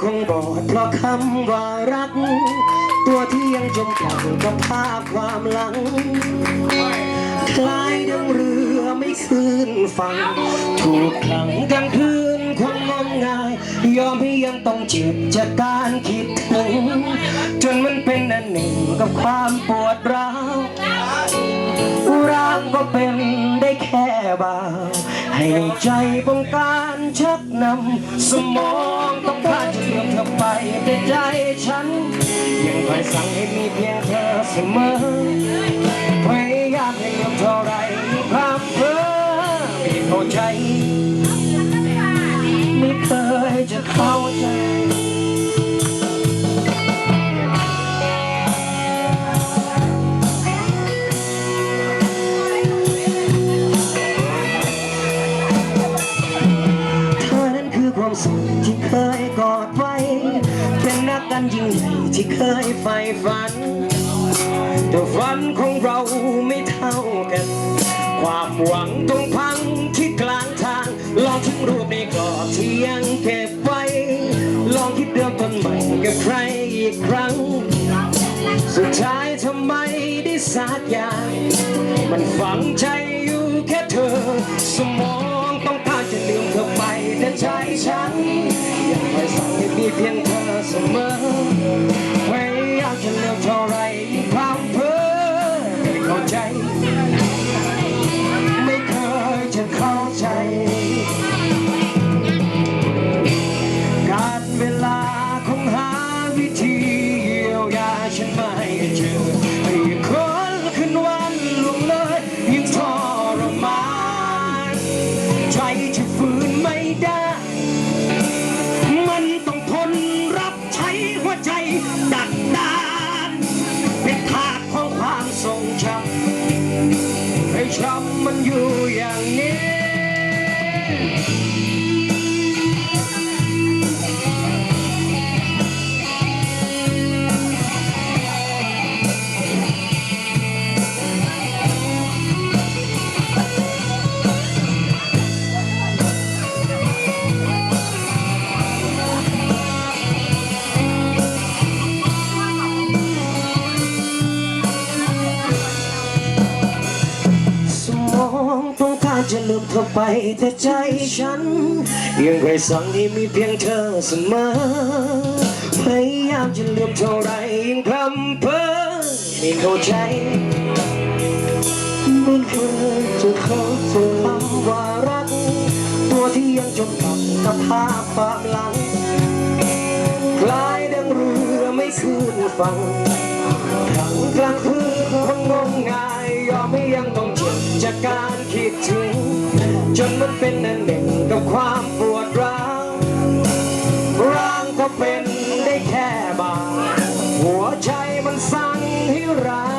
คงบอดเพราะคำว่ารัก ตัวที่ยังจมปลักกับภาพความหลัง คล้ายดังเรือไม่คืนฝั่งถูกขังกลางคืนความงมงาย ยอมให้ยังต้องเจ็บจากการคิดถึง จนมันเป็นอันหนึ่งกับความปวดร้าวรักก็เป็นได้แค่บ่าวให้ใจบงการชักนำสมองต้อง ใจฉัน ยังคอยสั่งให้มีเพียงเธอเสมอพยายามให้ลืมเท่าไรพร่ำเพ้อไม่เข้าใจไม่เคยจะเข้าใจเธอนั้นคือความสุขที่เคยกอดไว้ เป็นนักกันยิ่งใหญ่ที่เคยใฝ่ฝัน แต่ฝันของเราไม่เท่ากัน ความหวังต้องพังที่กลางทาง ลองทิ้งรูปในกรอบที่ยังเก็บไว้ ลองคิดเริ่มต้นใหม่กับใครอีกครั้ง สุดท้ายทำไมได้สักอย่ามันฝังใจอยู่แค่เธอ สมองต้องการจะลืมเธอไปแต่ใจฉันยังคอยสั่งให้มีเพียง เธ ความทรงจำให้ช้ำมันอยู่อย่างนี้ จะลืมเธอไปแต่ใจฉัน ยังเคยสั่งให้มีเพียงเธอเสมอพยายามจะลืมเท่าไรยังพำเพ้อไม่เข้าใจไม่เคยจะเข้าใจคำว่ารัก ตัวที่ยังจมกับกับภาพความหลังคล้ายดังเรือไม่คืนฝั่งทั้งกลางคืนคนงมงายยอมไม่ยังต้องเจ็บจากการคิดถึง จนมันเป็นอันหนึ่งกับความปวดร้าวร่างก็เป็นได้แค่บางหัวใจมันสั่งให้รั